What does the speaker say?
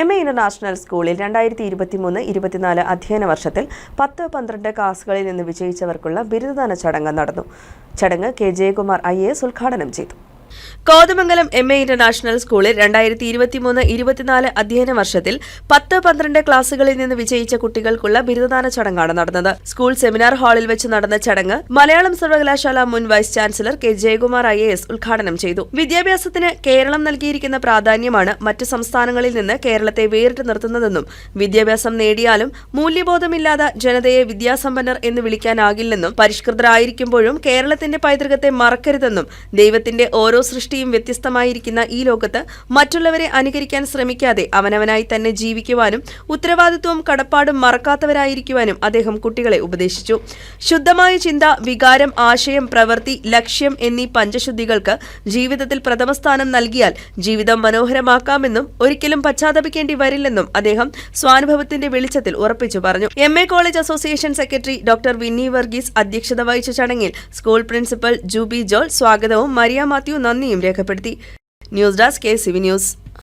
M A international സ്കൂളിൽ രണ്ടായിരത്തി ഇരുപത്തിമൂന്ന് ഇരുപത്തിനാല് അധ്യയന വർഷത്തിൽ പത്ത് പന്ത്രണ്ട് ക്ലാസുകളിൽ നിന്ന് വിജയിച്ചവർക്കുള്ള ബിരുദദാന ചടങ്ങ് നടന്നു. ചടങ്ങ് കെ ജയകുമാർ ഐ എസ് ഉദ്ഘാടനം ചെയ്തു. കോതമംഗലം എം എ ഇന്റർനാഷണൽ സ്കൂളിൽ രണ്ടായിരത്തി ഇരുപത്തിമൂന്ന് ഇരുപത്തിനാല് അധ്യയന വർഷത്തിൽ പത്ത് പന്ത്രണ്ട് ക്ലാസുകളിൽ നിന്ന് വിജയിച്ച കുട്ടികൾക്കുള്ള ബിരുദദാന ചടങ്ങാണ് നടന്നത്. സ്കൂൾ സെമിനാർ ഹാളിൽ വെച്ച് നടന്ന ചടങ്ങ് മലയാളം സർവകലാശാല മുൻ vice chancellor K Jayakumar I S ഉദ്ഘാടനം ചെയ്തു. വിദ്യാഭ്യാസത്തിന് കേരളം നൽകിയിരിക്കുന്ന പ്രാധാന്യമാണ് മറ്റ് സംസ്ഥാനങ്ങളിൽ നിന്ന് കേരളത്തെ വേറിട്ട് നിർത്തുന്നതെന്നും വിദ്യാഭ്യാസം നേടിയാലും മൂല്യബോധമില്ലാതെ ജനതയെ വിദ്യാസമ്പന്നർ എന്ന് വിളിക്കാനാകില്ലെന്നും പരിഷ്കൃതരായിരിക്കുമ്പോഴും കേരളത്തിന്റെ പൈതൃകത്തെ മറക്കരുതെന്നും ദൈവത്തിന്റെ ഓരോ സൃഷ്ടിയും വ്യത്യസ്തമായിരിക്കുന്ന ഈ ലോകത്ത് മറ്റുള്ളവരെ അനുകരിക്കാൻ ശ്രമിക്കാതെ അവനവനായി തന്നെ ജീവിക്കുവാനും ഉത്തരവാദിത്വവും കടപ്പാടും മറക്കാത്തവരായിരിക്കുവാനും അദ്ദേഹം കുട്ടികളെ ഉപദേശിച്ചു. ശുദ്ധമായ ചിന്ത വികാരം ആശയം പ്രവൃത്തി ലക്ഷ്യം എന്നീ പഞ്ചശുദ്ധികൾക്ക് ജീവിതത്തിൽ പ്രഥമസ്ഥാനം നൽകിയാൽ ജീവിതം മനോഹരമാക്കാമെന്നും ഒരിക്കലും പശ്ചാത്തപിക്കേണ്ടി വരില്ലെന്നും അദ്ദേഹം സ്വാനുഭവത്തിന്റെ വെളിച്ചത്തിൽ ഉറപ്പിച്ചു പറഞ്ഞു. M. A. College association secretary doctor Vinny Varghese അധ്യക്ഷത വഹിച്ച ചടങ്ങിൽ സ്കൂൾ പ്രിൻസിപ്പൽ ജൂബി ജോൾ സ്വാഗതവും മരിയ മാത്യു നന്ദിയും രേഖപ്പെടുത്തി. News desk K CV news.